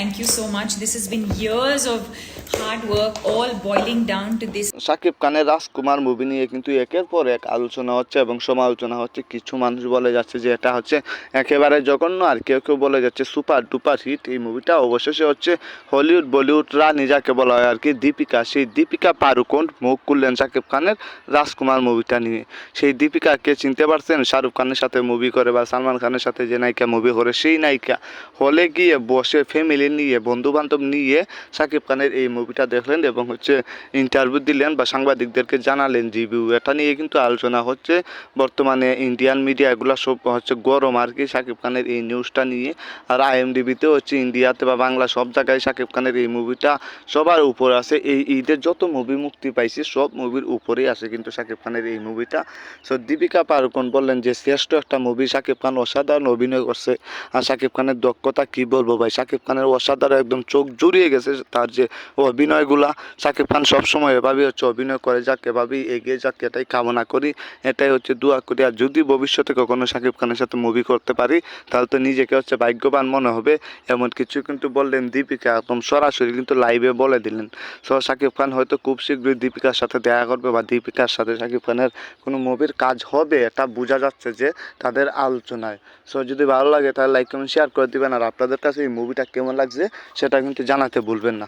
Thank you so much. This has been years of hard work, all boiling down to this. Shakib খানের রাজকুমার movie নিয়ে কিন্তু একের পর এক আলোচনা হচ্ছে এবং সমালোচনা হচ্ছে। কিছু মানুষ বলে যাচ্ছে যে এটা হচ্ছে একেবারে জঘন্য আর কেউ কেউ বলে যাচ্ছে সুপার ডুপার হিট। এই মুভিটা অবশেষে হচ্ছে হলিউড বলিউড রানী যাকে বলা হয় আর কি দীপিকা। সেই দীপিকা পারুকোন মুখ খুললেন সাকিব খানের রাজকুমার মুভিটা নিয়ে। সেই দীপিকাকে চিনতে পারছেন? শাহরুখ খানের সাথে মুভি করে বা সালমান খানের সাথে যে নায়িকা মুভি করে সেই নায়িকা। হলে গিয়ে বসে ফ্যামিলি নিয়ে বন্ধু বান্ধব নিয়ে সাকিব খানের এই মুভিটা দেখলেন এবং হচ্ছে ইন্টারভিউ দিলেন বা সাংবাদিকদেরকে জানালেন রিভিউ এটা নিয়ে কিন্তু আলোচনা হচ্ছে। বর্তমানে ইন্ডিয়ান মিডিয়া এগুলো সব হচ্ছে গরম আর কি। সাকিব খানের এই নিউজটা নিয়ে আর আইএমডিবিতে হচ্ছে ইন্ডিয়াতে বা বাংলা সব জায়গায় সাকিব খানের এই মুভিটা সবার উপর আছে। এই ঈদের যত মুভি মুক্তি পাইছে, সব মুভির উপরেই আছে কিন্তু সাকিব খানের এই মুভিটা। সো দীপিকা পারুকন বললেন যে, শ্রেষ্ঠ একটা মুভি সাকিব খান অসাধারণ অভিনয় করছে। আর সাকিব খানের দক্ষতা কি বলব ভাই? সাকিব খানের অসাধারণ একদম চোখ জুড়িয়ে গেছে তার যে অভিনয়গুলা। সাকিব খান সবসময় এভাবেই হচ্ছে অভিনয় করে, যাক এভাবেই এগিয়ে যাক, এটাই কামনা করি। এটাই হচ্ছে দোয়া করি। আর যদি ভবিষ্যতে কখনো সাকিব খানের সাথে মুভি করতে পারি, তাহলে তো নিজেকে হচ্ছে ভাগ্যবান মনে হবে। এমন কিছু কিন্তু বললেন দীপিকা একদম সরাসরি কিন্তু লাইভে বলে দিলেন। সো সাকিব খান হয়তো খুব শীঘ্রই দীপিকার সাথে দেখা করবে বা দীপিকার সাথে সাকিব খানের কোনো মুভির কাজ হবে এটা বোঝা যাচ্ছে যে তাদের আলোচনায়। সো যদি ভালো লাগে তাহলে লাইক কমেন্ট শেয়ার করে দিবেন। আর আপনাদের কাছে এই মুভিটা কেমন লাগছে সেটা কিন্তু জানাতে ভুলবেন না।